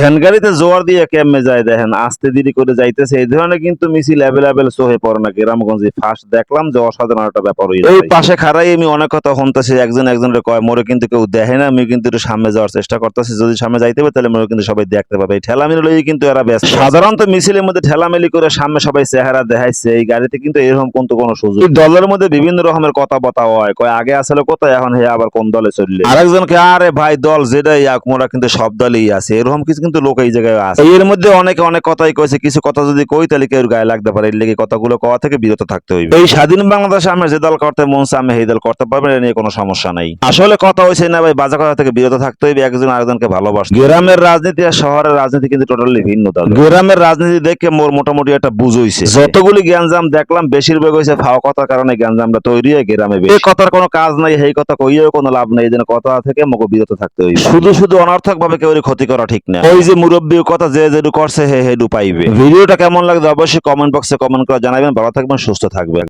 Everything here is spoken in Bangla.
ভ্যান গাড়িতে জোয়ার দিয়ে কেমনে যায় দেখেন আস্তে দেরি করে যাইতেছে। এই ধরনের কিন্তু মিছিল অ্যাভেলেবেল চোখে পড়ে না গ্রামগঞ্জে। ফার্স্ট দেখলাম যে অসাধারণ একটা ব্যাপার হয়ে এই পাশে খাড়াই আমি অনেক কথা শুনতেছি একজন একজনের কয় মোরে কিন্তু কেউ দেখে না আমি কিন্তু একটু সামনে যাওয়ার চেষ্টা করতেছি যদি সামনে যাইতে হবে তাহলে মোরে কিন্তু সবাই দেখতে পাবে। এই ঠেলামেলি লই কিন্তু এরা ব্যস্ত সাধারণত মিছিলের মধ্যে ঠেলামেলি করে সামনে সবাই চেহারা দেখাইছে এই গাড়িতে কিন্তু এরকম কিন্তু কোনো সুযোগ দলের মধ্যে বিভিন্ন রকমের কথা বতা হয় কয় আগে আসলে কোথায় এখন হে আবার কোন দলে চললে? আরেকজনকে আরে ভাই দল যেটাই আক মোরা কিন্তু সব দলেই আছে। এরকম কিছু কিন্তু লোক এই জায়গায় আছে এর মধ্যে অনেকে অনেক কথাই কইছে কিছু কথা যদি কই তাহলে কেউ গায়ে লাগতে পারে। এর লেগে কথাগুলো কওয়া থেকে বিরত থাকতে হইবে। এই স্বাধীন বাংলাদেশে আমরা যে দল করতে মন আমি সেই দল করতে পারবেন এটা নিয়ে কোনো সমস্যা নাই। আসলে কথা হয়েছে না ভাই বাজে কথা থেকে বিরত থাকতে হইবে একজন আরেকজনকে ভালোবাসে গ্রামের রাজনীতি আর শহরের রাজনীতি কিন্তু টোটালি ভিন্ন দাদা গ্রামের রাজনীতি দেখে মোর মোটামুটি একটা বুঝ হইছে। যতগুলি জ্ঞানজাম দেখলাম বেশিরভাগ হয়েছে ফাওয়া কথার কারণে জ্ঞানজামটা তৈরি হয় গ্রামে। এই কথার কোনো কাজ নাই এই কথা কইয়েও কোনো লাভ নাই এই জন্য কথা থেকে মোকে বিরত থাকতে হইবে। শুধু শুধু অনর্থক ভাবে কেউ ক্ষতি করা ঠিক না। ওই যে মুরব্বীর কথা যে যেটু করছে, হে হেডু পাইবে ভিডিওটা কেমন লাগবে অবশ্যই কমেন্ট বক্সে কমেন্ট করে জানাবেন। ভালো থাকবেন, সুস্থ থাকবেন।